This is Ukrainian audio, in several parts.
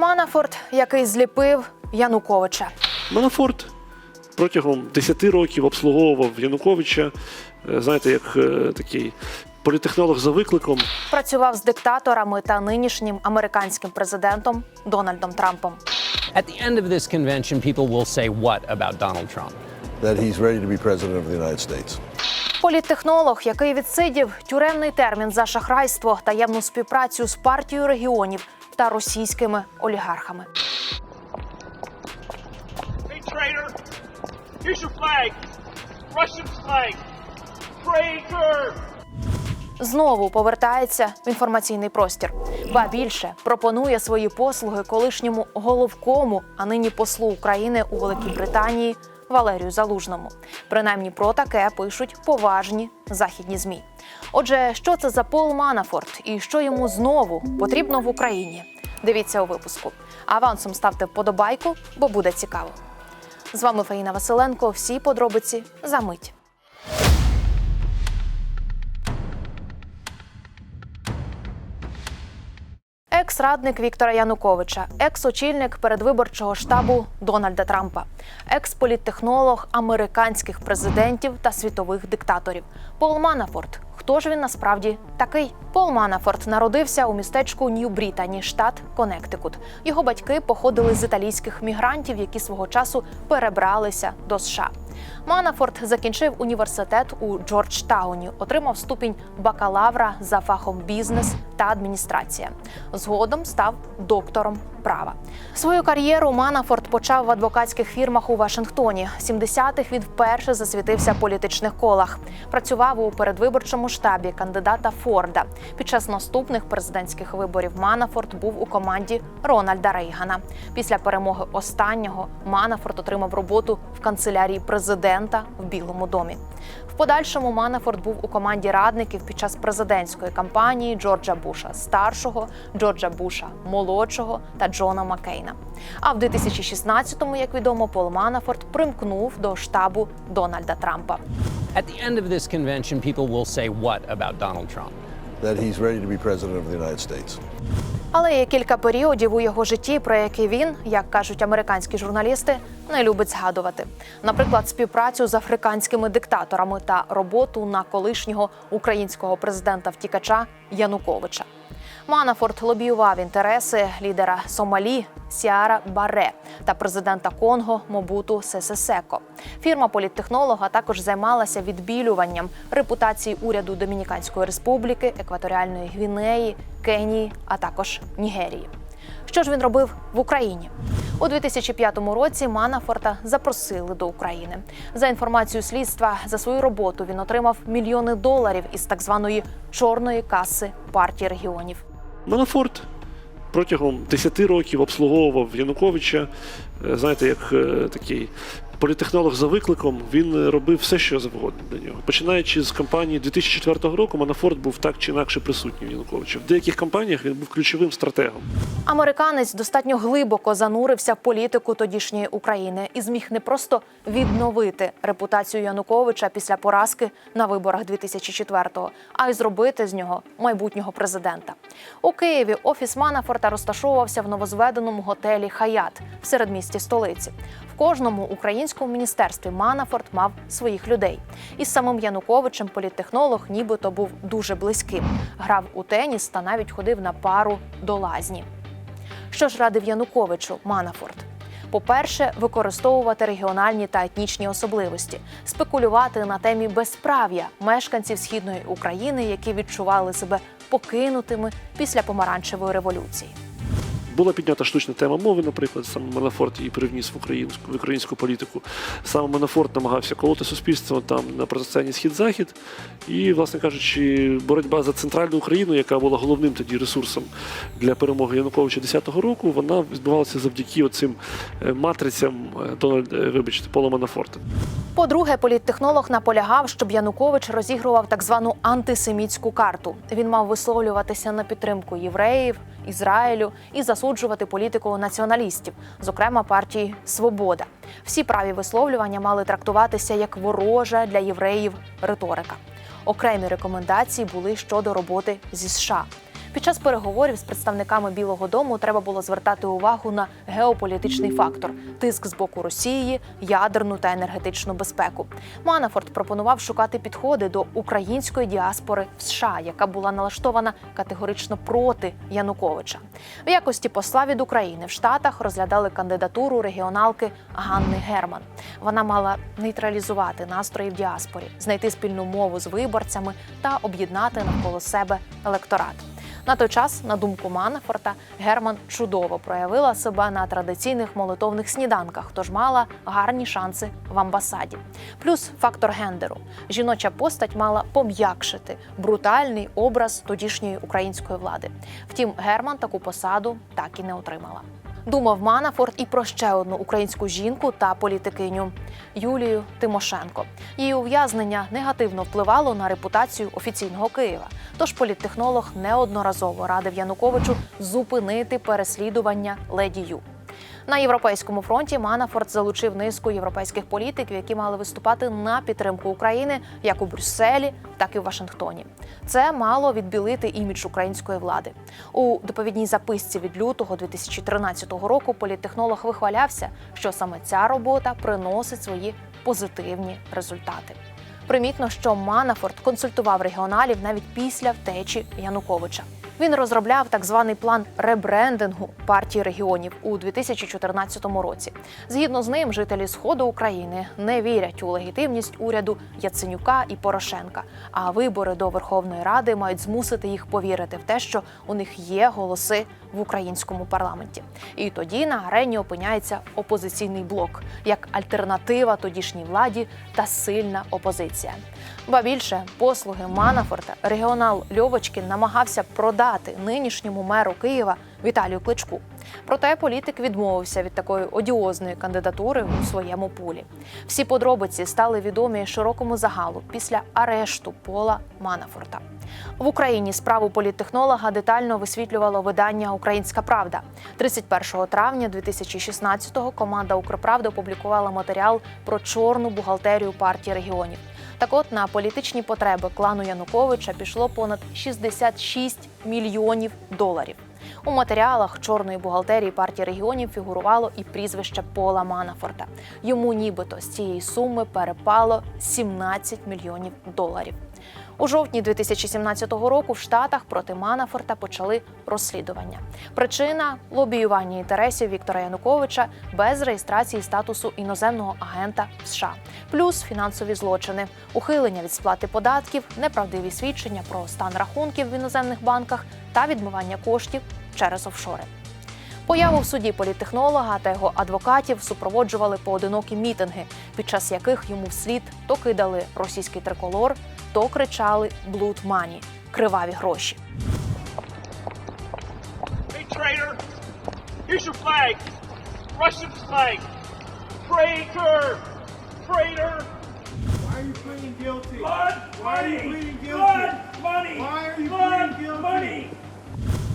Манафорт, який зліпив Януковича. Манафорт протягом 10 років обслуговував Януковича, е, знаєте, як е, такий політехнолог за викликом. Працював з диктаторами та нинішнім американським президентом Дональдом Трампом. At the end of this convention, people will say what about Donald Trump? that he's ready to be president of the United States. Політтехнолог, який відсидів тюремний термін за шахрайство, таємну співпрацю з партією регіонів та російськими олігархами. Знову повертається в інформаційний простір. Ба більше пропонує свої послуги колишньому головкому, а нині послу України у Великій Британії Валерію Залужному. Принаймні про таке пишуть поважні західні змі. Отже, що це за Пол Манафорт і що йому знову потрібно в Україні? Дивіться у випуску. Авансом ставте вподобайку, бо буде цікаво. З вами Фаїна Василенко. Всі подробиці за мить. Екс-радник Віктора Януковича, екс-очільник передвиборчого штабу Дональда Трампа, екс-політтехнолог американських президентів та світових диктаторів Пол Манафорт. Хто ж він насправді такий? Пол Манафорт народився у містечку Нью-Брітані, штат Коннектикут. Його батьки походили з італійських мігрантів, які свого часу перебралися до США. Манафорт закінчив університет у Джорджтауні, отримав ступінь бакалавра за фахом бізнес та адміністрація. Згодом став доктором права. Свою кар'єру Манафорт почав в адвокатських фірмах у Вашингтоні. В 70-х він вперше засвітився в політичних колах. Працював у передвиборчому штабі кандидата Форда. Під час наступних президентських виборів Манафорт був у команді Рональда Рейгана. Після перемоги останнього Манафорт отримав роботу в канцелярії президента в Білому домі. В подальшому Манафорт був у команді радників під час президентської кампанії Джорджа Буша старшого, Джорджа Буша молодшого та Джона Маккейна. А в 2016-му, як відомо, Пол Манафорт примкнув до штабу Дональда Трампа. At the end of this convention, people will say what about Donald Trump? That he's ready to be president of the United States. Але є кілька періодів у його житті, про які він, як кажуть американські журналісти, не любить згадувати. Наприклад, співпрацю з африканськими диктаторами та роботу на колишнього українського президента втікача Януковича. Манафорт лобіював інтереси лідера Сомалі Сіара Баре та президента Конго Мобуту Сесесеко. Фірма політтехнолога також займалася відбілюванням репутації уряду Домініканської республіки, Екваторіальної Гвінеї, Кенії, а також Нігерії. Що ж він робив в Україні? У 2005 році Манафорта запросили до України. За інформацією слідства, за свою роботу він отримав мільйони доларів із так званої чорної каси партії регіонів. Манафорт протягом 10 років обслуговував Януковича, е, знаєте, як е, такий політехнолог за викликом. Він е, робив все, що завгодно для нього. Починаючи з кампанії 2004 року, Манафорт був так чи інакше присутній в Януковича. В деяких кампаніях він був ключовим стратегом. Американець достатньо глибоко занурився в політику тодішньої України і зміг не просто відновити репутацію Януковича після поразки на виборах 2004-го, а й зробити з нього майбутнього президента. У Києві офіс Манафорта розташовувався в новозведеному готелі Хаят в середмісті столиці. В кожному українському міністерстві Манафорт мав своїх людей. Із самим Януковичем політтехнолог нібито був дуже близьким. Грав у теніс та навіть ходив на пару до лазні. Що ж радив Януковичу Манафорт? По-перше, використовувати регіональні та етнічні особливості, спекулювати на темі безправ'я мешканців східної України, які відчували себе покинутими після помаранчевої революції. Була піднята штучна тема мови, наприклад, саме Манафорт її привніс в українську в українську політику. Саме Манафорт намагався колоти суспільство там на протистоянні схід-захід. І, власне кажучи, боротьба за центральну Україну, яка була головним тоді ресурсом для перемоги Януковича 10-го року, вона відбувалася завдяки оцим е, матрицям е, Дональд, е, вибачте, Пола Манафорта. По-друге, політтехнолог наполягав, щоб Янукович розігрував так звану антисемітську карту. Він мав висловлюватися на підтримку євреїв, Ізраїлю і засуджувати політику націоналістів, зокрема партії Свобода. Всі праві висловлювання мали трактуватися як ворожа для євреїв риторика. Окремі рекомендації були щодо роботи зі США. Під час переговорів з представниками Білого Дому треба було звертати увагу на геополітичний фактор тиск з боку Росії, ядерну та енергетичну безпеку. Манафорт пропонував шукати підходи до української діаспори в США, яка була налаштована категорично проти Януковича. В якості посла від України в Штатах розглядали кандидатуру регіоналки Ганни Герман. Вона мала нейтралізувати настрої в діаспорі, знайти спільну мову з виборцями та об'єднати навколо себе електорат. На той час, на думку Манафорта, Герман чудово проявила себе на традиційних молитовних сніданках, тож мала гарні шанси в амбасаді. Плюс фактор гендеру. Жіноча постать мала пом'якшити брутальний образ тодішньої української влади. Втім, Герман таку посаду так і не отримала. Думав Манафорт і про ще одну українську жінку та політикиню Юлію Тимошенко. Її ув'язнення негативно впливало на репутацію офіційного Києва. Тож політтехнолог неодноразово радив Януковичу зупинити переслідування леді Ю. На європейському фронті Манафорт залучив низку європейських політиків, які мали виступати на підтримку України як у Брюсселі, так і в Вашингтоні. Це мало відбілити імідж української влади. У доповідній записці від лютого 2013 року політтехнолог вихвалявся, що саме ця робота приносить свої позитивні результати. Примітно, що Манафорт консультував регіоналів навіть після втечі Януковича. Він розробляв так званий план ребрендингу партії регіонів у 2014 році. Згідно з ним, жителі сходу України не вірять у легітимність уряду Яценюка і Порошенка. А вибори до Верховної Ради мають змусити їх повірити в те, що у них є голоси в українському парламенті. І тоді на арені опиняється опозиційний блок як альтернатива тодішній владі та сильна опозиція. Ба більше послуги Манафорта регіонал Льовочкін намагався продати нинішньому меру Києва Віталію Кличку. Проте політик відмовився від такої одіозної кандидатури у своєму пулі. Всі подробиці стали відомі широкому загалу після арешту Пола Манафорта. В Україні справу політтехнолога детально висвітлювало видання Українська Правда. 31 травня 2016-го команда Укрправда опублікувала матеріал про чорну бухгалтерію партії регіонів. Так от на політичні потреби клану Януковича пішло понад 66 мільйонів доларів. У матеріалах чорної бухгалтерії партії регіонів фігурувало і прізвище Пола Манафорта. Йому нібито з цієї суми перепало 17 мільйонів доларів. У жовтні 2017 року в Штатах проти Манафорта почали розслідування. Причина лобіювання інтересів Віктора Януковича без реєстрації статусу іноземного агента в США, плюс фінансові злочини, ухилення від сплати податків, неправдиві свідчення про стан рахунків в іноземних банках та відмивання коштів через офшори. Появу в суді політтехнолога та його адвокатів супроводжували поодинокі мітинги, під час яких йому вслід то кидали російський триколор, то кричали «Блуд мані» криваві гроші. Hey, traitor! Here's your flag! Russian flag! Traitor! Traitor! Why are you pleading guilty? Blood Why are you pleading guilty? Blood money! Why are you pleading guilty?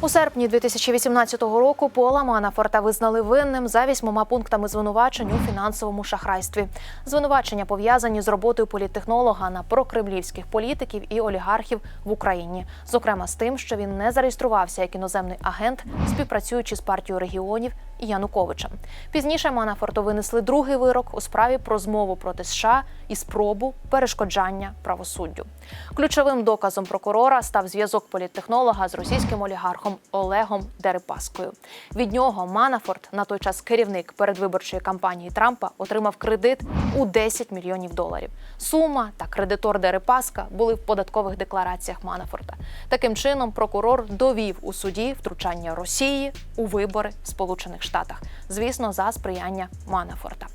У серпні 2018 року Пола Манафорта визнали винним за вісьмома пунктами звинувачень у фінансовому шахрайстві. Звинувачення пов'язані з роботою політтехнолога на прокремлівських політиків і олігархів в Україні, зокрема з тим, що він не зареєструвався як іноземний агент, співпрацюючи з партією регіонів і Януковичем. Пізніше Манафорту винесли другий вирок у справі про змову проти США і спробу перешкоджання правосуддю. Ключовим доказом прокурора став зв'язок політтехнолога з російським олігархом Олегом Дерипаскою. Від нього Манафорт, на той час керівник передвиборчої кампанії Трампа, отримав кредит у 10 мільйонів доларів. Сума та кредитор Дерипаска були в податкових деклараціях Манафорта. Таким чином, прокурор довів у суді втручання Росії у вибори Сполучених Штатах, звісно, за сприяння Манафорта.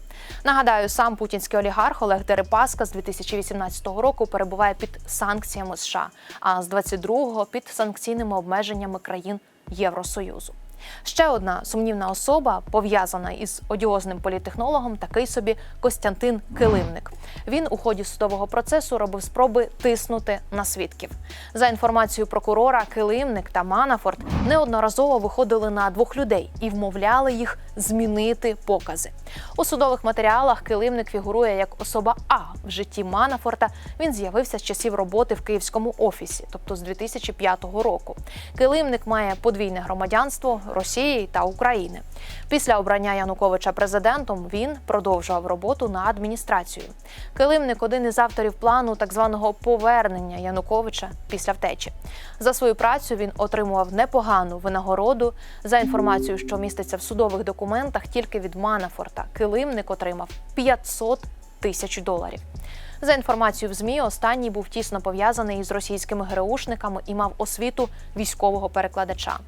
Нагадаю, сам путінський олігарх Олег Дерипаска з 2018 року перебуває під санкціями США, а з 22-го під санкційними обмеженнями країн Євросоюзу. Ще одна сумнівна особа, пов'язана із одіозним політтехнологом, такий собі Костянтин Килимник. Він у ході судового процесу робив спроби тиснути на свідків. За інформацією прокурора, Килимник та Манафорт неодноразово виходили на двох людей і вмовляли їх змінити покази. У судових матеріалах Килимник фігурує як особа А в житті Манафорта. Він з'явився з часів роботи в київському офісі, тобто з 2005 року. Килимник має подвійне громадянство Росії та України. Після обрання Януковича президентом він продовжував роботу на адміністрацію. Килимник один із авторів плану так званого повернення Януковича після втечі. За свою працю він отримував непогану винагороду. За інформацією, що міститься в судових документах, тільки від Манафорта Килимник отримав 500 тисяч доларів. За інформацією в ЗМІ, останній був тісно пов'язаний із російськими ГРУшниками і мав освіту військового перекладача.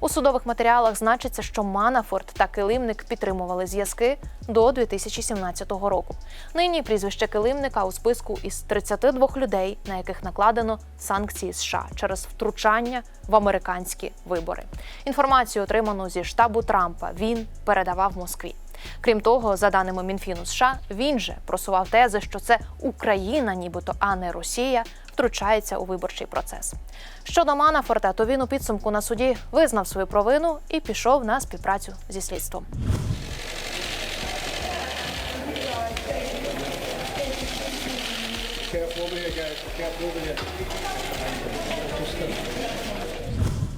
У судових матеріалах значиться, що Манафорт та Килимник підтримували зв'язки до 2017 року. Нині прізвище Килимника у списку із 32 людей, на яких накладено санкції США через втручання в американські вибори. Інформацію, отриману зі штабу Трампа, він передавав Москві. Крім того, за даними Мінфіну США, він же просував тези, що це Україна, нібито, а не Росія, втручається у виборчий процес. Щодо Манафорта, то він у підсумку на суді визнав свою провину і пішов на співпрацю зі слідством.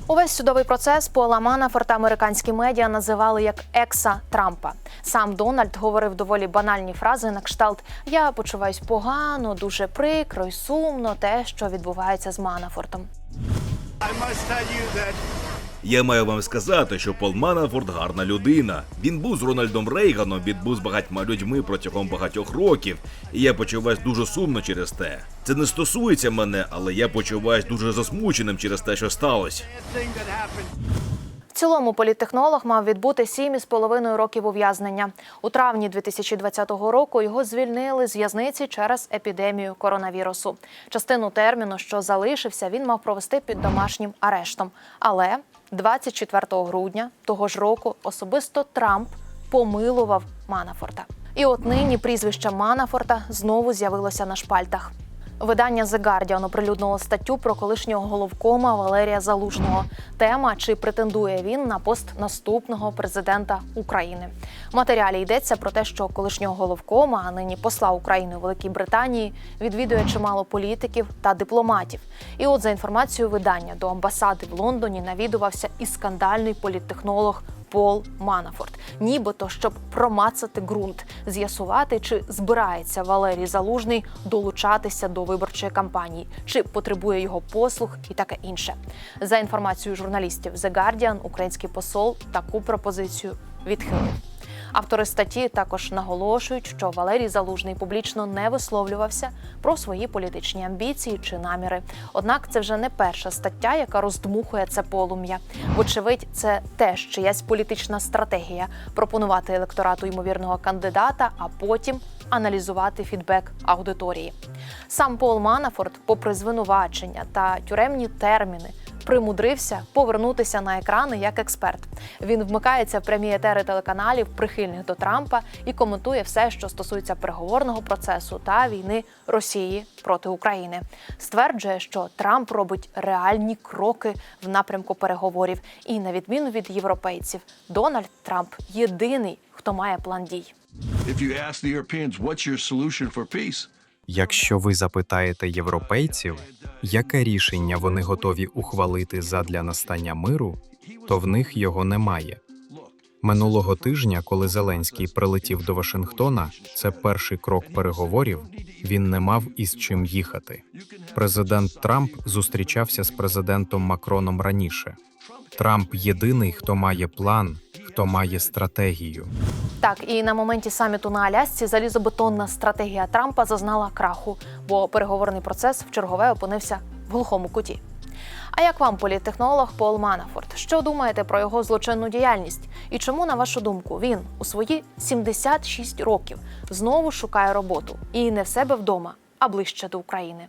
Увесь судовий процес Пола Манафорта американські медіа називали як екса Трампа. Сам Дональд говорив доволі банальні фрази на кшталт Я почуваюсь погано, дуже прикро і сумно те, що відбувається з Манафортом. I must tell you that Я маю вам сказати, що Пол Манафорт гарна людина. Він був з Рональдом Рейганом, він був з багатьма людьми протягом багатьох років, і я почуваюсь дуже сумно через те. Це не стосується мене, але я почуваюсь дуже засмученим через те, що сталося. В цілому політтехнолог мав відбути 7,5 років ув'язнення. У травні 2020 року його звільнили з в'язниці через епідемію коронавірусу. Частину терміну, що залишився, він мав провести під домашнім арештом. Але 24 грудня того ж року особисто Трамп помилував Манафорта. І от нині прізвище Манафорта знову з'явилося на шпальтах. Видання The Guardian оприлюднило статтю про колишнього головкома Валерія Залужного. Тема чи претендує він на пост наступного президента України. В матеріалі йдеться про те, що колишнього головкома, а нині посла України у Великій Британії, відвідує чимало політиків та дипломатів. І от за інформацією видання до амбасади в Лондоні навідувався і скандальний політтехнолог Пол Манафорт, нібито щоб промацати ґрунт, з'ясувати, чи збирається Валерій Залужний долучатися до виборчої кампанії, чи потребує його послуг і таке інше. За інформацією журналістів The Guardian, український посол таку пропозицію відхилив. Автори статті також наголошують, що Валерій Залужний публічно не висловлювався про свої політичні амбіції чи наміри. Однак це вже не перша стаття, яка роздмухує це полум'я. Вочевидь, це теж чиясь політична стратегія пропонувати електорату ймовірного кандидата, а потім аналізувати фідбек аудиторії. Сам Пол Манафорт, попри звинувачення та тюремні терміни, примудрився повернутися на екрани як експерт. Він вмикається в прямі етери телеканалів, прихильних до Трампа, і коментує все, що стосується переговорного процесу та війни Росії проти України. Стверджує, що Трамп робить реальні кроки в напрямку переговорів, і на відміну від європейців, Дональд Трамп єдиний, хто має план дій. If you ask the Europeans, what's your solution for? Якщо ви запитаєте європейців, яке рішення вони готові ухвалити задля настання миру, то в них його немає. Минулого тижня, коли Зеленський прилетів до Вашингтона, це перший крок переговорів. Він не мав із чим їхати. Президент Трамп зустрічався з президентом Макроном раніше. Трамп єдиний, хто має план, хто має стратегію. Так, і на моменті саміту на Алясці залізобетонна стратегія Трампа зазнала краху, бо переговорний процес в чергове опинився в глухому куті. А як вам політтехнолог Пол Манафорт? Що думаєте про його злочинну діяльність? І чому, на вашу думку, він у свої 76 років знову шукає роботу і не в себе вдома, а ближче до України?